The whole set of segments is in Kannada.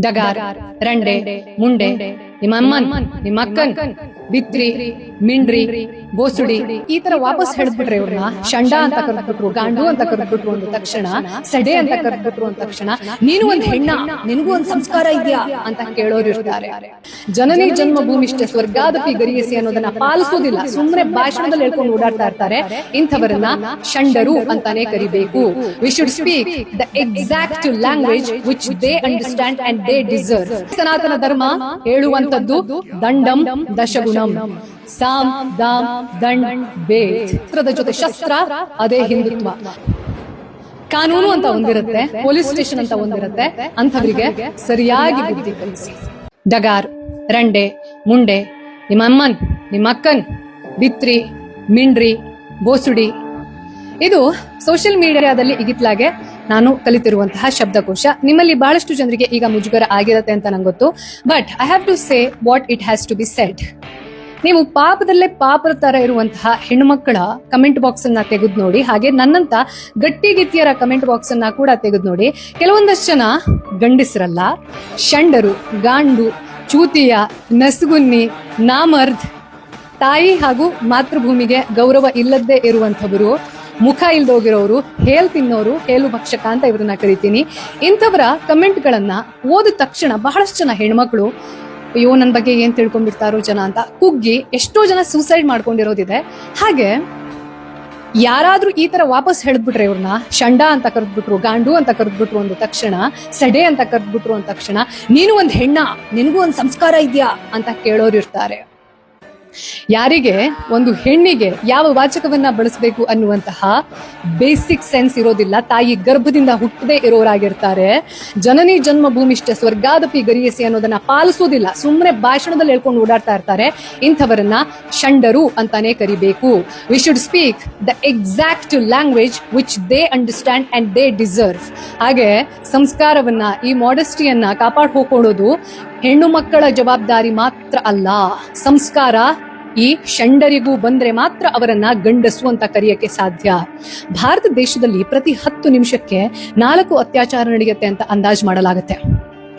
ಡಗಾರ್ ರಂಡೆ ಮುಂಡೆ ನಿಮ್ಮ ಅಮ್ಮನ್ ನಿಮ್ಮ ಅಕ್ಕನ್ ಬಿತ್ರಿ ಮಿಂಡ್ರಿ ಬೋಸುಡಿ. ಈ ತರ ವಾಪಸ್ ಹೇಳ್ಬಿಟ್ರೆ ಇವ್ರನ್ನ ಷಂಡ ಅಂತ ಕರೆದ್ಬಿಟ್ರು ಗಾಂಡು ಅಂತ ಕರೆದ್ಬಿಟ್ರು ಅಂದ ತಕ್ಷಣ ಸಡೆ ಅಂತ ಕರೆದ್ಬಿಟ್ರು ಅಂದ ತಕ್ಷಣ ನೀನು ಒಂದ್ ಹೆಣ್ಣ ನಿನಗೂ ಒಂದ್ ಸಂಸ್ಕಾರ ಇದೆಯಾ ಅಂತ ಕೇಳೋರು ಇರ್ತಾರೆ. ಜನನಿ ಜನ್ಮ ಭೂಮಿಷ್ಠ ಸ್ವರ್ಗಾದಪಿ ಗರಿಯಸಿ ಅನ್ನೋದನ್ನ ಪಾಲಿಸೋದಿಲ್ಲ ಸುಮ್ಮನೆ ಭಾಷಣದಲ್ಲಿ ಹೇಳ್ಕೊಂಡು ಓಡಾಡ್ತಾ ಇರ್ತಾರೆ. ಇಂಥವರನ್ನ ಷಂಡರು ಅಂತಾನೆ ಕರಿಬೇಕು. We should speak the exact language which they understand and they deserve Sanatana Dharma ಹೇಳುವಂತದ್ದು ದಂಡಂ ದಶಗುಣಂ ಸಾಮ್, ದಾಮ್, ದಂಡ್ ಬೇತ್ರದ ಜೊತೆ ಶಸ್ತ್ರ, ಅದೇ ಹಿಂದುತ್ವ. ಕಾನೂನು ಅಂತ ಒಂದಿರುತ್ತೆ, ಪೊಲೀಸ್ ಸ್ಟೇಷನ್ ಅಂತ ಒಂದಿರುತ್ತೆ ಅಂಥವರಿಗೆ ಸರಿಯಾಗಿ ಬುದ್ಧಿ ಕಲಿಸಿ. ಡಗಾರ್, ರಂಡೆ, ಮುಂಡೆ ನಿಮ್ಮಮ್ಮನ್ ನಿಮ್ಮಕ್ಕನ್ ಬಿತ್ರಿ, ಮಿಂಡ್ರಿ, ಬೋಸುಡಿ. ಇದು ಸೋಷಿಯಲ್ ಮೀಡಿಯಾದಲ್ಲಿ ಇಗಿತ್ಲಾಗೆ ನಾನು ಕಲಿತಿರುವಂತಹ ಶಬ್ದಕೋಶ. ನಿಮ್ಮಲ್ಲಿ ಬಹಳಷ್ಟು ಜನರಿಗೆ ಈಗ ಮುಜುಗರ ಆಗಿರುತ್ತೆ ಅಂತ ನಂಗೊತ್ತು. ಗೊತ್ತು but I have to say what it has to be said ನೀವು ಪಾಪದಲ್ಲೇ ಪಾಪದ ತರ ಇರುವಂತಹ ಹೆಣ್ಣುಮಕ್ಕಳ ಕಮೆಂಟ್ ಬಾಕ್ಸ್ ಅನ್ನ ತೆಗೆದು ನೋಡಿ, ಹಾಗೆ ನನ್ನಂತ ಗಟ್ಟಿಗಿತ್ತಿಯರ ಕಮೆಂಟ್ ಬಾಕ್ಸ್ ಅನ್ನ ಕೂಡ ತೆಗೆದು ನೋಡಿ. ಕೆಲವೊಂದಷ್ಟು ಜನ ಗಂಡಸರಲ್ಲ ಶಂಡರು ಗಾಂಡು, ಚೂತಿಯ, ನಸುಗುನ್ನಿ, ನಾಮರ್ದ್, ತಾಯಿ ಹಾಗೂ ಮಾತೃಭೂಮಿಗೆ ಗೌರವ ಇಲ್ಲದ್ದೇ ಇರುವಂಥವರು, ಮುಖ ಇಲ್ದೋಗಿರೋರು, ಹೇಲ್ ತಿನ್ನೋರು, ಹೇಲು ಭಕ್ಷಕ ಅಂತ ಇವ್ರನ್ನ ಕರಿತೀನಿ. ಇಂಥವರ ಕಮೆಂಟ್ಗಳನ್ನ ಓದಿದ ತಕ್ಷಣ ಬಹಳಷ್ಟು ಜನ ಹೆಣ್ಮಕ್ಳು ಅಯ್ಯೋ ನನ್ನ ಬಗ್ಗೆ ಏನು ತಿಳ್ಕೊಂಡ್ಬಿಡ್ತಾರೋ ಜನ ಅಂತ ಕುಗ್ಗಿ ಎಷ್ಟೋ ಜನ ಸೂಸೈಡ್ ಮಾಡ್ಕೊಂಡಿರೋದಿದೆ. ಹಾಗೆ ಯಾರಾದ್ರೂ ಈ ತರ ವಾಪಸ್ ಹೇಳ್ಬಿಟ್ರೆ ಇವ್ರನ್ನ ಶಂಡ ಅಂತ ಕರೆದ್ಬಿಟ್ರು, ಗಾಂಡು ಅಂತ ಕರೆದ್ಬಿಟ್ರು ಅಂದ ತಕ್ಷಣ, ಸಡೆ ಅಂತ ಕರೆದ್ಬಿಟ್ರು ಅಂದ ತಕ್ಷಣ, ನೀನು ಒಂದ್ ಹೆಣ್ಣ, ನಿನಗೂ ಒಂದ್ ಸಂಸ್ಕಾರ ಇದೆಯಾ ಅಂತ ಕೇಳೋರು ಇರ್ತಾರೆ ಯಾರಿಗೆ? ಒಂದು ಹೆಣ್ಣಿಗೆ ಯಾವ ವಾಚಕವನ್ನ ಬಳಸಬೇಕು ಅನ್ನುವಂತಹ ಬೇಸಿಕ್ ಸೆನ್ಸ್ ಇರೋದಿಲ್ಲ. ತಾಯಿ ಗರ್ಭದಿಂದ ಹುಟ್ಟದೇ ಇರೋರಾಗಿರ್ತಾರೆ. ಜನನಿ ಜನ್ಮ ಭೂಮಿಷ್ಠ ಸ್ವರ್ಗಾದಪಿ ಗರಿಯಸಿ ಅನ್ನೋದನ್ನ ಪಾಲಿಸೋದಿಲ್ಲ. ಸುಮ್ಮನೆ ಭಾಷಣದಲ್ಲಿ ಹೇಳ್ಕೊಂಡು ಓಡಾಡ್ತಾ ಇರ್ತಾರೆ. ಇಂಥವರನ್ನ ಷಂಡರು ಅಂತಾನೆ ಕರಿಬೇಕು. We should speak the exact language which they understand and they deserve ಹಾಗೆ ಸಂಸ್ಕಾರವನ್ನ, ಈ ಮಾಡೆಸ್ಟಿಯನ್ನ ಕಾಪಾಡ್ ಹೋಗ್ಕೊಳ್ಳೋದು ಹೆಣ್ಣು ಮಕ್ಕಳ ಜವಾಬ್ದಾರಿ ಮಾತ್ರ ಅಲ್ಲ. ಸಂಸ್ಕಾರ ಈ ಷಂಡರಿಗೂ ಬಂದ್ರೆ ಮಾತ್ರ ಅವರನ್ನ ಗಂಡಸು ಅಂತ ಕರೆಯಕ್ಕೆ ಸಾಧ್ಯ. ಭಾರತ ದೇಶದಲ್ಲಿ ಪ್ರತಿ ಹತ್ತು ನಿಮಿಷಕ್ಕೆ ನಾಲ್ಕು ಅತ್ಯಾಚಾರ ನಡೆಯುತ್ತೆ ಅಂತ ಅಂದಾಜು ಮಾಡಲಾಗುತ್ತೆ.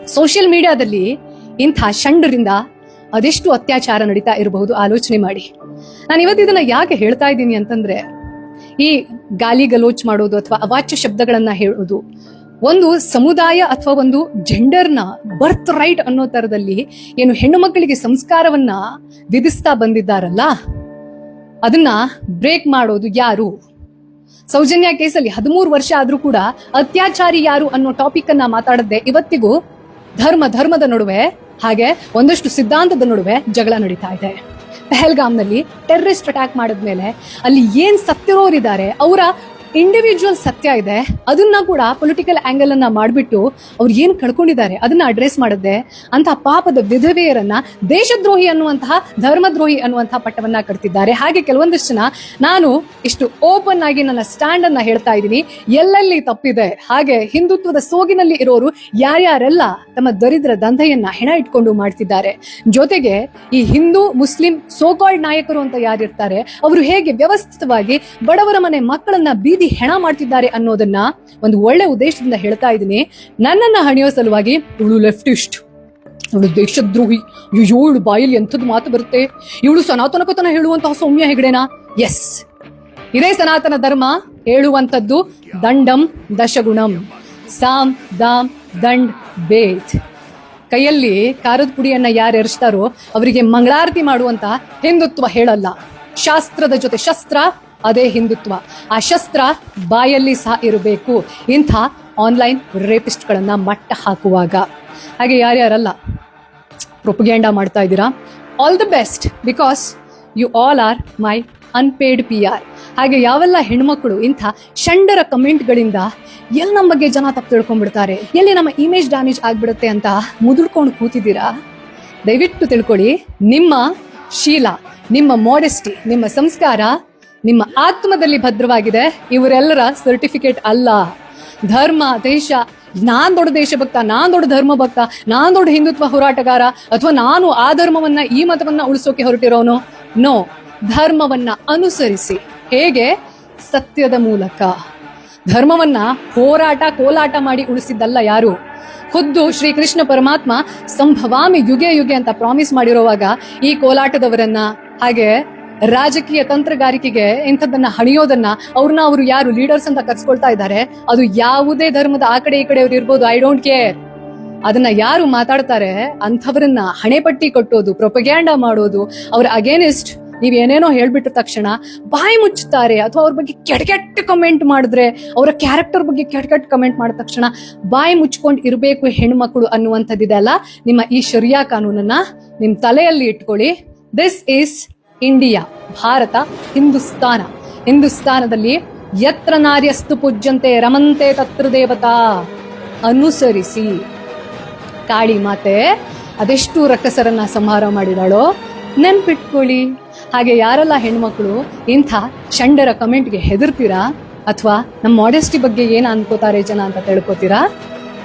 ಸೋಷಿಯಲ್ ಮೀಡಿಯಾದಲ್ಲಿ ಇಂಥ ಷಂಡರಿಂದ ಅದೆಷ್ಟು ಅತ್ಯಾಚಾರ ನಡೀತಾ ಇರಬಹುದು ಆಲೋಚನೆ ಮಾಡಿ. ನಾನು ಇವತ್ತು ಇದನ್ನ ಯಾಕೆ ಹೇಳ್ತಾ ಇದ್ದೀನಿ ಅಂತಂದ್ರೆ ಈ ಗಾಲಿ ಗಲೋಚ್ ಮಾಡೋದು ಅಥವಾ ಅವಾಚ್ಯ ಶಬ್ದಗಳನ್ನ ಹೇಳೋದು ಒಂದು ಸಮುದಾಯ ಅಥವಾ ಒಂದು ಜೆಂಡರ್ನ ಬರ್ತ್ ರೈಟ್ ಅನ್ನೋ ತರದಲ್ಲಿ ಏನು ಹೆಣ್ಣು ಮಕ್ಕಳಿಗೆ ಸಂಸ್ಕಾರವನ್ನ ವಿಧಿಸ್ತಾ ಬಂದಿದ್ದಾರಲ್ಲ? ಅದನ್ನ ಬ್ರೇಕ್ ಮಾಡೋದು ಯಾರು? ಸೌಜನ್ಯ ಕೇಸಲ್ಲಿ ಹದಿಮೂರು ವರ್ಷ ಆದ್ರೂ ಕೂಡ ಅತ್ಯಾಚಾರಿ ಯಾರು ಅನ್ನೋ ಟಾಪಿಕ್ ಅನ್ನ ಮಾತಾಡದೆ ಇವತ್ತಿಗೂ ಧರ್ಮ, ಧರ್ಮದ ನಡುವೆ ಹಾಗೆ ಒಂದಷ್ಟು ಸಿದ್ಧಾಂತದ ನಡುವೆ ಜಗಳ ನಡೀತಾ ಇದೆ. ಪೆಹಲ್ಗಾಮ್ನಲ್ಲಿ ಟೆರರಿಸ್ಟ್ ಅಟ್ಯಾಕ್ ಮಾಡಿದ್ಮೇಲೆ ಅಲ್ಲಿ ಏನ್ ಸತ್ತಿರೋರಿದ್ದಾರೆ, ಅವರ ಇಂಡಿವಿಜುವಲ್ ಸತ್ಯ ಇದೆ. ಅದನ್ನ ಕೂಡ ಪೊಲಿಟಿಕಲ್ ಆಂಗಲ್ ಅನ್ನ ಮಾಡಿಬಿಟ್ಟು ಅವ್ರು ಏನ್ ಕಳ್ಕೊಂಡಿದ್ದಾರೆ, ಅದನ್ನ ಅಡ್ರೆಸ್ ಮಾಡದೆ ಅಂತ ಪಾಪದ ವಿಧವೆಯರನ್ನ ದೇಶದ್ರೋಹಿ ಅನ್ನುವಂತಹ, ಧರ್ಮದ್ರೋಹಿ ಅನ್ನುವಂತಹ ಪಟ್ಟವನ್ನ ಕಟ್ತಿದ್ದಾರೆ. ಹಾಗೆ ಕೆಲವೊಂದಷ್ಟು ಜನ ನಾನು ಇಷ್ಟು ಓಪನ್ ಆಗಿ ನನ್ನ ಸ್ಟ್ಯಾಂಡ್ ಅನ್ನ ಹೇಳ್ತಾ ಇದ್ದೀನಿ. ಎಲ್ಲೆಲ್ಲಿ ತಪ್ಪಿದೆ, ಹಾಗೆ ಹಿಂದುತ್ವದ ಸೋಗಿನಲ್ಲಿ ಇರೋರು ಯಾರ್ಯಾರೆಲ್ಲ ತಮ್ಮ ದರಿದ್ರ ದಂಧೆಯನ್ನ ಹೆಣ ಇಟ್ಕೊಂಡು ಮಾಡ್ತಿದ್ದಾರೆ. ಜೊತೆಗೆ ಈ ಹಿಂದೂ, ಮುಸ್ಲಿಂ ಸೋಕಾಲ್ಡ್ ನಾಯಕರು ಅಂತ ಯಾರಿರ್ತಾರೆ, ಅವರು ಹೇಗೆ ವ್ಯವಸ್ಥಿತವಾಗಿ ಬಡವರ ಮನೆ ಮಕ್ಕಳನ್ನ ಬೀದಿ ಹೆಣ ಮಾಡ್ತಿದ್ದಾರೆ ಅನ್ನೋದನ್ನ ಒಂದು ಒಳ್ಳೆ ಉದ್ದೇಶದಿಂದ ಹೇಳ್ತಾ ಇದ್ದೀನಿ. ನನ್ನನ್ನ ಹಣಿಯೋ ಸಲುವಾಗಿ ಇವಳು ಲೆಫ್ಟಿಸ್ಟ್ ಇವಳು ದೇಶದ್ರೋಹಿ. ಅಯ್ಯೋ ಇವಳು ಬಾಯಲ್ಲಿ ಎಂಥದ್ದು ಮಾತು ಬರುತ್ತೆ. ಇವಳು ಸನಾತನಕತನ ಹೇಳುವಂತಹ ಸೌಮ್ಯ ಹೆಗಡೆನಾ? ಎಸ್ ಇದೇ ಸನಾತನ ಧರ್ಮ ಹೇಳುವಂಥದ್ದು ದಂಡಂ ದಶಗುಣಂ. ಸಾಮ್ ದಾಮ್ ದಂಡ್, ಬೇತ್. ಕೈಯಲ್ಲಿ ಖಾರದ ಪುಡಿಯನ್ನ ಯಾರು ಎರಿಸ್ತಾರೋ ಅವರಿಗೆ ಮಂಗಳಾರತಿ ಮಾಡುವಂತ ಹಿಂದುತ್ವ ಹೇಳಲ್ಲ. ಶಾಸ್ತ್ರದ ಜೊತೆ ಶಸ್ತ್ರ ಅದೇ ಹಿಂದುತ್ವ. ಆ ಶಸ್ತ್ರ ಬಾಯಲ್ಲಿ ಸಹ ಇರಬೇಕು. ಇಂಥ ಆನ್ಲೈನ್ ರೇಪಿಸ್ಟ್ಗಳನ್ನು ಮಟ್ಟ ಹಾಕುವಾಗ. ಹಾಗೆ ಯಾರ್ಯಾರಲ್ಲ ಪ್ರೊಪಗ್ಯಾಂಡ ಮಾಡ್ತಾ ಇದ್ದೀರಾ? All the best because you all are my unpaid P R ಹಾಗೆ ಯಾವೆಲ್ಲ ಹೆಣ್ಮಕ್ಳು, ಇಂಥ ಷಂಡರ ಕಮೆಂಟ್ಗಳಿಂದ ಎಲ್ಲಿ ನಮ್ಮ ಬಗ್ಗೆ ಜನ ತಪ್ಪು ತಿಳ್ಕೊಂಡ್ಬಿಡ್ತಾರೆ? ಎಲ್ಲಿ ನಮ್ಮ ಇಮೇಜ್ ಡ್ಯಾಮೇಜ್ ಆಗಿಬಿಡುತ್ತೆ ಅಂತ ಮುದುಡ್ಕೊಂಡು ಕೂತಿದ್ದೀರಾ? ದಯವಿಟ್ಟು ತಿಳ್ಕೊಳ್ಳಿ, ನಿಮ್ಮ ಶೀಲ, ನಿಮ್ಮ ಮೋಡೆಸ್ಟಿ ನಿಮ್ಮ ಸಂಸ್ಕಾರ ನಿಮ್ಮ ಆತ್ಮದಲ್ಲಿ ಭದ್ರವಾಗಿದೆ. ಇವರೆಲ್ಲರ ಸರ್ಟಿಫಿಕೇಟ್ ಅಲ್ಲ. ಧರ್ಮ, ದೇಶ, ನಾನ್ ದೊಡ್ಡ ದೇಶಭಕ್ತ, ನಾನ್ ದೊಡ್ಡ ಧರ್ಮ ಭಕ್ತ ನಾನ್ ದೊಡ್ಡ ಹಿಂದುತ್ವ ಹೋರಾಟಗಾರ, ಅಥವಾ ನಾನು ಆ ಧರ್ಮವನ್ನ, ಈ ಮತವನ್ನ ಉಳಿಸೋಕೆ ಹೊರಟಿರೋನು? ನೋ ಧರ್ಮವನ್ನ ಅನುಸರಿಸಿ. ಹೇಗೆ? ಸತ್ಯದ ಮೂಲಕ. ಧರ್ಮವನ್ನ ಹೋರಾಟ, ಕೋಲಾಟ ಮಾಡಿ ಉಳಿಸಿದ್ದಲ್ಲ ಯಾರು? ಖುದ್ದು ಶ್ರೀಕೃಷ್ಣ ಪರಮಾತ್ಮ ಸಂಭವಾಮಿ ಯುಗೆ ಯುಗೆ ಅಂತ ಪ್ರಾಮಿಸ್ ಮಾಡಿರುವಾಗ ಈ ಕೋಲಾಟದವರನ್ನ ಹಾಗೆ ರಾಜಕೀಯ ತಂತ್ರಗಾರಿಕೆಗೆ ಇಂಥದ್ದನ್ನ ಹಣಿಯೋದನ್ನ ಅವ್ರನ್ನ ಅವರು ಯಾರು ಲೀಡರ್ಸ್ ಅಂತ ಕರ್ಸ್ಕೊಳ್ತಾ ಇದ್ದಾರೆ, ಅದು ಯಾವುದೇ ಧರ್ಮದ ಆ ಕಡೆ ಈ ಕಡೆ ಅವ್ರು ಇರ್ಬೋದು ಐ ಡೋಂಟ್ ಕೇರ್ ಅದನ್ನ ಯಾರು ಮಾತಾಡ್ತಾರೆ, ಅಂಥವ್ರನ್ನ ಹಣೆಪಟ್ಟಿ ಕಟ್ಟೋದು ಪ್ರೊಪಗ್ಯಾಂಡ ಮಾಡೋದು, ಅವ್ರ ಅಗೇನಿಸ್ಟ್ ನೀವ್ ಏನೇನೋ ಹೇಳ್ಬಿಟ್ಟ ತಕ್ಷಣ ಬಾಯಿ ಮುಚ್ಚುತ್ತಾರೆ, ಅಥವಾ ಅವ್ರ ಬಗ್ಗೆ ಕೆಟ್ಟ ಕೆಟ್ಟ ಕಮೆಂಟ್ ಮಾಡಿದ್ರೆ, ಅವರ ಕ್ಯಾರೆಕ್ಟರ್ ಬಗ್ಗೆ ಕೆಟ್ಟ ಕಮೆಂಟ್ ಮಾಡಿದ ತಕ್ಷಣ ಬಾಯಿ ಮುಚ್ಕೊಂಡು ಇರಬೇಕು ಹೆಣ್ಮಕ್ಳು ಅನ್ನುವಂಥದ್ದಿದೆ ಅಲ್ಲ, ನಿಮ್ಮ ಈ ಶರಿಯಾ ಕಾನೂನನ್ನ ನಿಮ್ ತಲೆಯಲ್ಲಿ ಇಟ್ಕೊಳ್ಳಿ. This is India, Bharata, Hindustana. ಹಿಂದೂಸ್ತಾನದಲ್ಲಿ ಯತ್ರ ನಾರ್ಯಸ್ತು ಪೂಜ್ಯಂತೆ ರಮಂತೆ ತತ್ರ ದೇವತಾ ಅನುಸರಿಸಿ. ಕಾಳಿ ಮಾತೆ, ಅದೆಷ್ಟು ರಕ್ಕಸರನ್ನ ಸಂಹಾರ ಮಾಡಿದಾಳೋ, ನೆನ್ಪಿಟ್ಕೊಳ್ಳಿ. ಹಾಗೆ ಯಾರೆಲ್ಲ ಹೆಣ್ಮಕ್ಳು ಇಂಥ ಚಂಡರ ಕಮೆಂಟ್ಗೆ ಹೆದರ್ತೀರಾ? ಅಥವಾ ನಮ್ಮ ಮಾಡೆಸ್ಟಿ ಬಗ್ಗೆ ಏನ ಅನ್ಕೋತಾರೆ ಜನ ಅಂತ ತಿಳ್ಕೊತೀರಾ?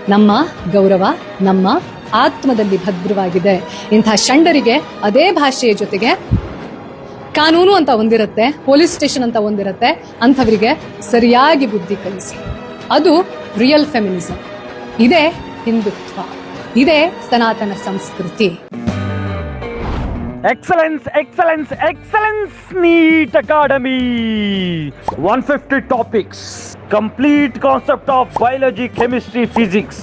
ನಮ್ಮ ಗೌರವ, ನಮ್ಮ ಆತ್ಮದಲ್ಲಿ ಭದ್ರವಾಗಿದೆ. ಇಂಥ ಷಂಡರಿಗೆ ಅದೇ ಭಾಷೆಯ ಜೊತೆಗೆ ಕಾನೂನು ಅಂತ ಒಂದಿರುತ್ತೆ, ಪೊಲೀಸ್ ಸ್ಟೇಷನ್ ಅಂತ ಒಂದಿರುತ್ತೆ, ಅಂಥವರಿಗೆ ಸರಿಯಾಗಿ ಬುದ್ಧಿ ಕಲಿಸಿ. ಅದು ರಿಯಲ್ ಫೆಮಿನಿಸಮ್ ಇದೇ ಹಿಂದುತ್ವ. ಇದೇ ಸನಾತನ ಸಂಸ್ಕೃತಿ. Excellence excellence excellence NEET academy one fifty topics complete concept of biology chemistry physics